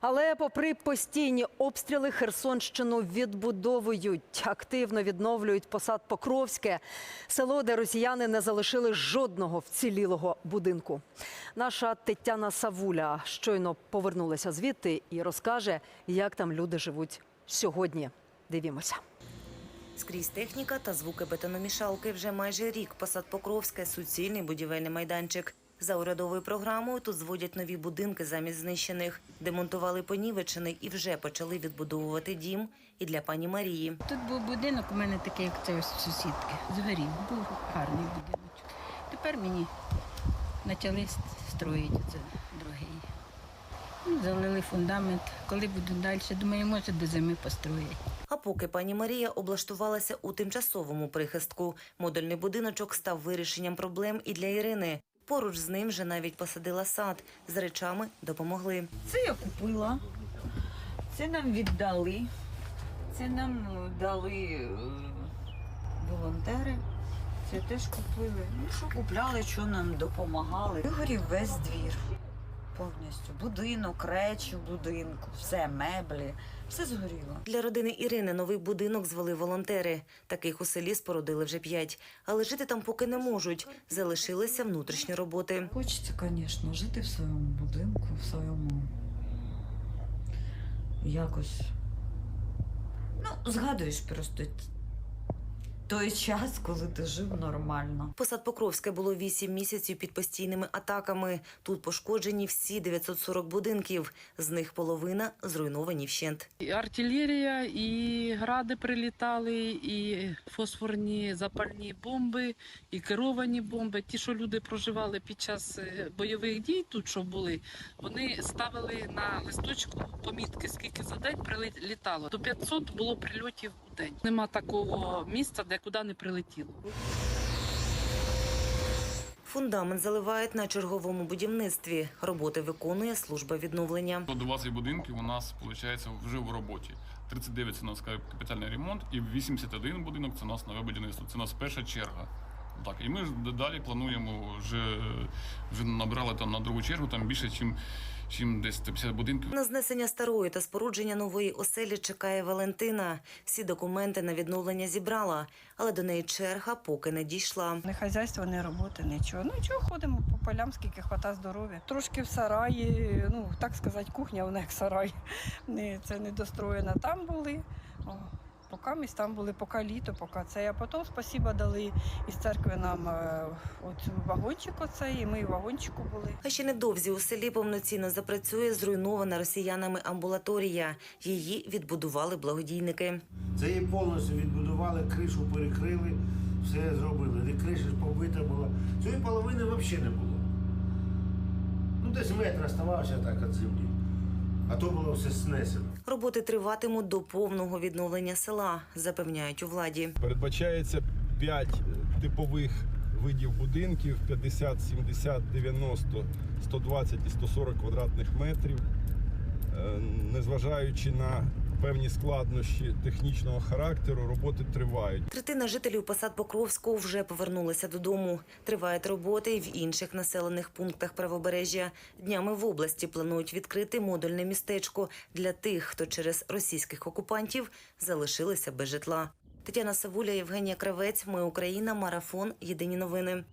Але попри постійні обстріли, Херсонщину відбудовують, активно відновлюють посад Покровське, село, де росіяни не залишили жодного вцілілого будинку. Наша Тетяна Савуля щойно повернулася звідти і розкаже, як там люди живуть сьогодні. Дивімося. Скрізь техніка та звуки бетономішалки. Вже майже рік посад Покровське – суцільний будівельний майданчик. За урядовою програмою тут зводять нові будинки замість знищених. Демонтували понівечений і вже почали відбудовувати дім і для пані Марії. Тут був будинок, у мене такий, як це ось сусідки. Згорів, був гарний будиночок. Тепер мені почали строїти це другий. Ну, залили фундамент. Коли буду далі, думаю, може до зими построять. А поки пані Марія облаштувалася у тимчасовому прихистку, модульний будиночок став вирішенням проблем і для Ірини. Поруч з ним вже навіть посадила сад. З речами допомогли. Це я купила, це нам віддали, це нам е, дали е, волонтери. Це теж купили. Ну, що купляли, що нам допомагали. Вигорів весь двір. Повністю. Будинок, речі в будинку, все, меблі, все згоріло. Для родини Ірини новий будинок звели волонтери. Таких у селі спорудили вже п'ять. Але жити там поки не можуть. Залишилися внутрішні роботи. Хочеться, звісно, жити в своєму будинку, в своєму якось. Ну, згадуєш просто той час, коли ти жив нормально. Посад Покровське було вісім місяців під постійними атаками. Тут пошкоджені всі 940 будинків. З них половина зруйновані вщент. І артилерія, і гради прилітали, і фосфорні запальні бомби, і керовані бомби. Ті, що люди проживали під час е, бойових дій, тут що були, вони ставили на листочку помітки, скільки за день прилітало. До 500 було прильотів у день. Нема такого місця, де куди не прилетіло. Фундамент заливають на черговому будівництві. Роботи виконує служба відновлення. 120 будинків у нас виходить вже в роботі. 39 це у нас капітальний ремонт, і 81 будинок це у нас нове будівництво. Це у нас перша черга. Так, і ми ж далі плануємо вже, вже набрали там на другу чергу там більше, ніж чим десь 150 будинків. На знесення старої та спорудження нової оселі чекає Валентина. Всі документи на відновлення зібрала, але до неї черга поки не дійшла. Не хазяйство, не роботи, нічого. Ну нічого, ходимо по полям, скільки хвата здоров'я. Трошки в сараї, ну так сказати, кухня вона як сарай. Не, це недостроєна. Там були. Поки ми там були, поки літо, поки це. А потім спасіба дали із церкви нам е, от вагончик оцей, і ми в вагончику були. А ще невдовзі у селі повноцінно запрацює зруйнована росіянами амбулаторія. Її відбудували благодійники. Це її повністю відбудували, кришу перекрили, все зробили. Де криша ж побита була. Цієї половини взагалі не було. Ну, десь метр оставався так від землі. А то було все снесено. Роботи триватимуть до повного відновлення села, запевняють у владі. Передбачається 5 типових видів будинків 50, 70, 90, 120 і 140 квадратних метрів. Е, Незважаючи на певні складнощі технічного характеру, роботи тривають. Третина жителів посад Покровського вже повернулися додому. Тривають роботи і в інших населених пунктах правобережжя. Днями в області планують відкрити модульне містечко для тих, хто через російських окупантів залишилися без житла. Тетяна Савуля, Євгенія Кравець. Ми Україна. Марафон. Єдині новини.